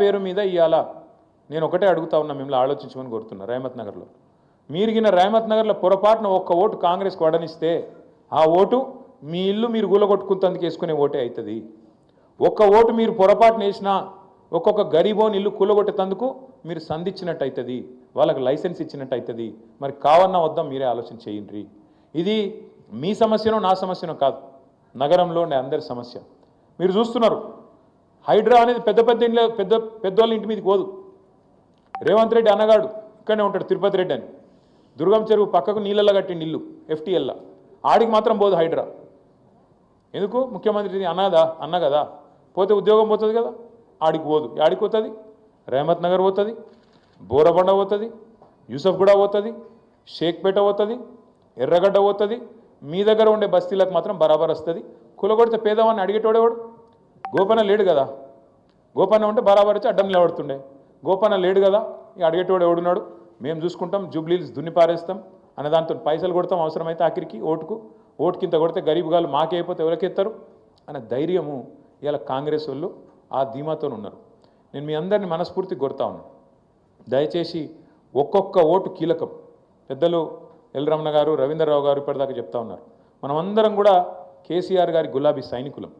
పేరు మీద ఇవాళ నేను ఒకటే అడుగుతా ఉన్నా మిమ్మల్ని ఆలోచించమని కోరుతున్నా రేమత్ నగర్లో. మీరిగిన రేమత్ నగర్లో పొరపాటున ఒక్క ఓటు కాంగ్రెస్కి వడనిస్తే ఆ ఓటు మీ ఇల్లు మీరు కూలగొట్టుకుంటందుకు వేసుకునే ఓటే అవుతుంది ఒక్క ఓటు మీరు పొరపాటున వేసినా ఒక్కొక్క గరీబోని ఇల్లు కూలగొట్టేందుకు మీరు సంధించినట్టు అవుతుంది వాళ్ళకి లైసెన్స్ ఇచ్చినట్టు అవుతుంది మరి కావన్నా వద్దాం మీరే ఆలోచన చేయండి. ఇది మీ సమస్యనో నా సమస్యనో కాదు. నగరంలో అందరి సమస్య. మీరు చూస్తున్నారు. హైడ్రా అనేది పెద్ద పెద్ద ఇంట్లో పెద్ద పెద్దోళ్ళ ఇంటి మీదకి పోదు. రేవంత్ రెడ్డి అన్నగాడు ఇక్కడనే ఉంటాడు తిరుపతి రెడ్డి అని. దుర్గం చెరువు పక్కకు నీళ్ళల్లో కట్టిండి ఇల్లు ఎఫ్టీఎల్లా. ఆడికి మాత్రం పోదు హైడ్రా. ఎందుకు? ముఖ్యమంత్రి అన్నదా? అన్న కదా. పోతే ఉద్యోగం పోతుంది కదా. ఆడికి పోదు. ఆడికి పోతుంది? రేమత్ నగర్ పోతుంది బోరబండ పోతుంది యూసఫ్ కూడా పోతుంది షేక్పేట పోతుంది ఎర్రగడ్డ పోతుంది. మీ దగ్గర ఉండే బస్తీలకు మాత్రం బరాబర్ వస్తుంది. కులగొడితే పేదవాన్ని అడిగేటోడేవాడు? గోపన్న లేడు కదా? గోపన్న ఉంటే బరాబర్ వచ్చి అడ్డం నిలబడుతుండే గోపన్న లేడు కదా? ఇక అడిగేటోడు ఎవడున్నాడు? మేము చూసుకుంటాం జూబ్లీల్స్ దున్నిపారేస్తాం అనే దాంతో పైసలు కొడతాం అవసరమైతే ఆఖరికి ఓటుకు. ఓటు కింద కొడితే గరీబ్ గాలు మాకే అయిపోతే ఎవరికెత్తారు అనే ధైర్యము ఇలా కాంగ్రెస్ వాళ్ళు ఆ ధీమాతో ఉన్నారు. నేను మీ అందరిని మనస్ఫూర్తి కొడతా ఉన్నాను దయచేసి ఒక్కొక్క ఓటు కీలకం. పెద్దలు ఎల్రమణ గారు రవీంద్రరావు గారు ఇప్పటిదాకా చెప్తా ఉన్నారు. మనమందరం కూడా కేసీఆర్ గారి గులాబీ సైనికులం.